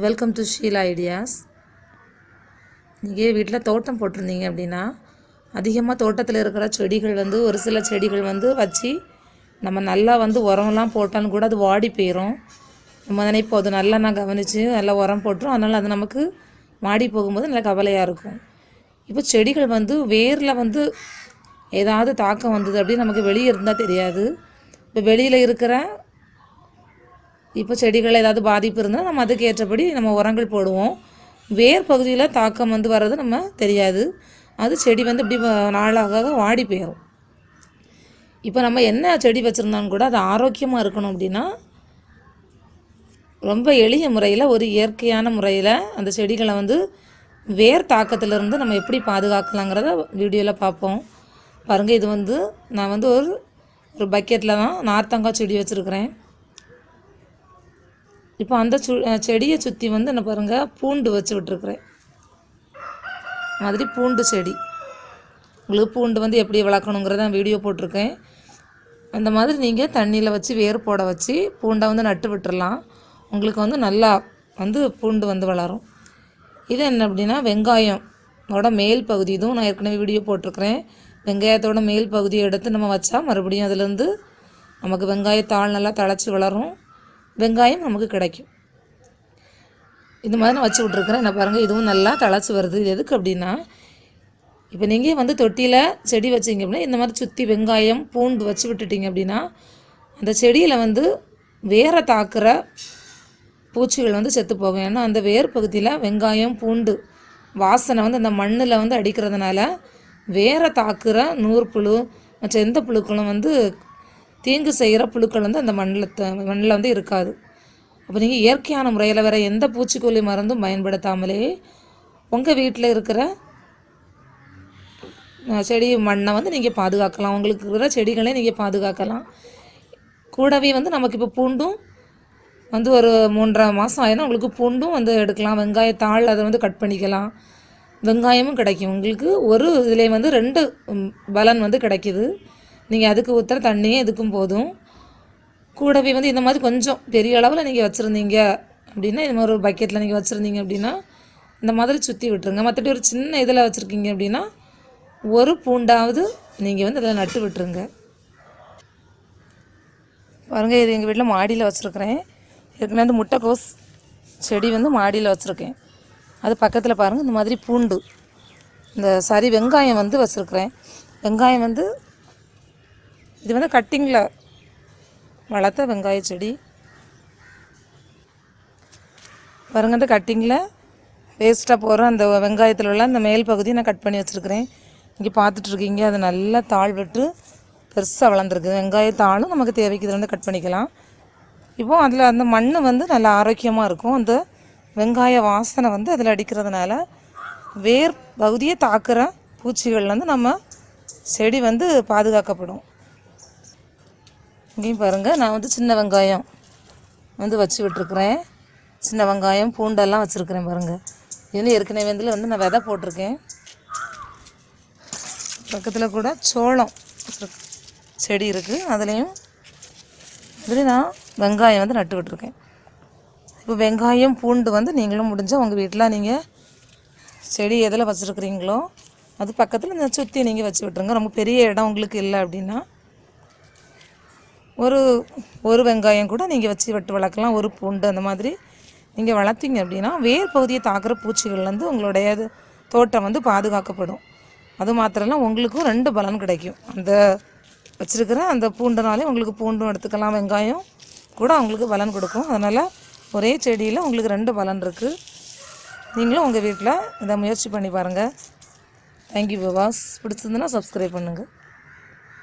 Welcome to Sheila ideas நீங்கள் வீட்டில் தோட்டம் போட்டிருந்தீங்க அப்படின்னா அதிகமாக தோட்டத்தில் இருக்கிற செடிகள் வந்து ஒரு சில செடிகள் வந்து வச்சு நம்ம நல்லா வந்து உரம்லாம் போட்டாலும் கூட அது வாடி போயிடும் நம்ம நினைப்போம் அது நல்லா நான் கவனித்து நல்லா உரம் போட்டுரும். அதனால் அது நமக்கு வாடி போகும்போது நல்லா கவலையாக இருக்கும். இப்போ செடிகள் வந்து வேரில் வந்து ஏதாவது தாக்கம் வந்தது அப்படின்னு நமக்கு வெளியே இருந்தால் தெரியாது. இப்போ வெளியில் இருக்கிற இப்போ செடிகள் ஏதாவது பாதிப்பு இருந்தால் நம்ம அதுக்கு ஏற்றபடி நம்ம உரங்கள் போடுவோம். வேர் பகுதியில் தாக்கம் வந்து வர்றது நம்ம தெரியாது. அது செடி வந்து இப்படி நாளாக வாடி போயிடும் இப்போ நம்ம என்ன செடி வச்சுருந்தாலும் கூட அது ஆரோக்கியமாக இருக்கணும் அப்படின்னா ரொம்ப எளிய முறையில் ஒரு இயற்கையான முறையில் அந்த செடிகளை வந்து வேர் தாக்கத்திலிருந்து நம்ம எப்படி பாதுகாக்கலாங்கிறத வீடியோவில் பார்ப்போம். பாருங்கள் இது வந்து நான் வந்து ஒரு ஒரு பக்கெட்டில் தான் நார்த்தங்காய் செடி வச்சுருக்கிறேன். இப்போ அந்த சு செடியை சுற்றி வந்து என்ன பாருங்கள் பூண்டு வச்சு விட்டுருக்குறேன். மாதிரி பூண்டு செடி. உங்களுக்கு பூண்டு வந்து எப்படி வளர்க்கணுங்கிறத வீடியோ போட்டிருக்கேன். அந்த மாதிரி நீங்கள் தண்ணியில் வச்சு வேர் போட வச்சு பூண்டை வந்து நட்டு விட்டுடலாம் உங்களுக்கு வந்து நல்லா வந்து பூண்டு வந்து வளரும். இது என்ன அப்படின்னா வெங்காயம் அதோட மேல் பகுதி. இதுவும் நான் ஏற்கனவே வீடியோ போட்டிருக்கிறேன். வெங்காயத்தோட மேல் பகுதியை எடுத்து நம்ம வச்சா மறுபடியும் அதுலேருந்து நமக்கு வெங்காயத்தாள் நல்லா தழைச்சி வளரும். வெங்காயம் நமக்கு கிடைக்கும். இந்த மாதிரி நான் வச்சு விட்ருக்குறேன் என்ன பாருங்கள் இதுவும் நல்லா தழைச்சி வருது. இது எதுக்கு அப்படின்னா இப்போ நீங்கள் வந்து தொட்டியில் செடி வச்சீங்க அப்படின்னா இந்த மாதிரி சுற்றி வெங்காயம் பூண்டு வச்சு விட்டுட்டிங்க அப்படின்னா அந்த செடியில் வந்து வேரை தாக்குற பூச்சிகள் வந்து செத்து போகும். ஏன்னா அந்த வேர் பகுதியில் வெங்காயம் பூண்டு வாசனை வந்து அந்த மண்ணில் வந்து அடிக்கிறதுனால வேரை தாக்குற நூற்புழு மற்ற எந்த புழுக்களும் வந்து தீங்கு செய்கிற புழுக்கள் வந்து அந்த மண்ணில் மண்ணில் வந்து இருக்காது. அப்போ நீங்கள் இயற்கையான முறையில் வேறு எந்த பூச்சிக்கொல்லி மருந்தும் பயன்படுத்தாமலே உங்கள் வீட்டில் இருக்கிற செடி மண்ணை வந்து நீங்கள் பாதுகாக்கலாம். உங்களுக்கு இருக்கிற செடிகளை நீங்கள் பாதுகாக்கலாம். கூடவே வந்து நமக்கு இப்போ பூண்டும் வந்து ஒரு மூன்றரை மாதம் ஆயினா உங்களுக்கு பூண்டும் வந்து எடுக்கலாம். வெங்காயத்தாள் அதை வந்து கட் பண்ணிக்கலாம். வெங்காயமும் கிடைக்கும். உங்களுக்கு ஒரு இதிலே வந்து ரெண்டு பலன் வந்து கிடைக்கிது. நீங்கள் அதுக்கு ஊற்றுற தண்ணியே இதுக்கும் போதும். கூடவே வந்து இந்த மாதிரி கொஞ்சம் பெரிய அளவில் நீங்கள் வச்சுருந்தீங்க அப்படின்னா இந்த மாதிரி ஒரு பக்கெட்டில் நீங்கள் வச்சுருந்தீங்க அப்படின்னா இந்த மாதிரி சுற்றி விட்டுருங்க. மற்றபடி ஒரு சின்ன இதில் வச்சுருக்கீங்க அப்படின்னா ஒரு பூண்டாவது நீங்கள் வந்து அதில் நட்டு விட்டுருங்க. பாருங்கள் இது எங்கள் வீட்டில் மாடியில் வச்சுருக்கிறேன். ஏற்கனவே வந்து முட்டைக்கோஸ் செடி வந்து மாடியில் வச்சுருக்கேன். அது பக்கத்தில் பாருங்கள் இந்த மாதிரி பூண்டு. இந்த சரி வெங்காயம் வந்து வச்சுருக்கிறேன். வெங்காயம் வந்து இது வந்து கட்டிங்கில் வளர்த்த வெங்காய செடி. பாருங்க கட்டிங்கில் வேஸ்ட்டாக போகிற அந்த வெங்காயத்தில் உள்ள அந்த மேல் பகுதியை நான் கட் பண்ணி வச்சுருக்கிறேன். இங்கே பார்த்துட்ருக்கீங்க அது நல்லா தாழ் விட்டு பெருசாக வளர்ந்துருக்கு. வெங்காய தாளும் நமக்கு தேவைக்கு இதில் வந்து கட் பண்ணிக்கலாம். இப்போ அதில் அந்த மண் வந்து நல்லா ஆரோக்கியமாக இருக்கும். அந்த வெங்காய வாசனை வந்து அதில் அடிக்கிறதுனால வேர் பகுதியை தாக்குற பூச்சிகள்லேருந்து நம்ம செடி வந்து பாதுகாக்கப்படும். இங்கேயும் பாருங்கள் நான் வந்து சின்ன வெங்காயம் வந்து வச்சு விட்டுருக்குறேன். சின்ன வெங்காயம் பூண்டெல்லாம் வச்சுருக்குறேன் பாருங்கள் இதில் ஏற்கனவே வந்து வந்து நான் விதை போட்டிருக்கேன். பக்கத்தில் கூட சோளம் செடி இருக்குது அதுலேயும் இதுலேயும் நான் வெங்காயம் வந்து நட்டு விட்டுருக்கேன். இப்போ வெங்காயம் பூண்டு வந்து நீங்களும் முடிஞ்சால் உங்கள் வீட்டில் நீங்கள் செடி எதில் வச்சுருக்குறீங்களோ அது பக்கத்தில் இந்த சுற்றி நீங்கள் வச்சு விட்டுருங்க. ரொம்ப பெரிய இடம் உங்களுக்கு இல்லை அப்படின்னா ஒரு ஒரு வெங்காயம் கூட நீங்கள் வச்சு வெட்டு வளர்க்கலாம். ஒரு பூண்டு அந்த மாதிரி நீங்கள் வளர்த்தீங்க அப்படின்னா வேர் பகுதியை தாக்குற பூச்சிகள்லேருந்து உங்களுடைய தோட்டம் வந்து பாதுகாக்கப்படும். அது மாத்திரம் இல்லை உங்களுக்கும் ரெண்டு பலன் கிடைக்கும். அந்த வச்சுருக்கிற அந்த பூண்டுனாலே உங்களுக்கு பூண்டும் எடுத்துக்கலாம். வெங்காயம் கூட உங்களுக்கு பலன் கொடுக்கும். அதனால் ஒரே செடியில் உங்களுக்கு ரெண்டு பலன் இருக்குது நீங்களும் உங்கள் வீட்டில் இதை முயற்சி பண்ணி பாருங்கள் தேங்க்யூ பாபாஸ் பிடிச்சிருந்துன்னா சப்ஸ்கிரைப் பண்ணுங்கள்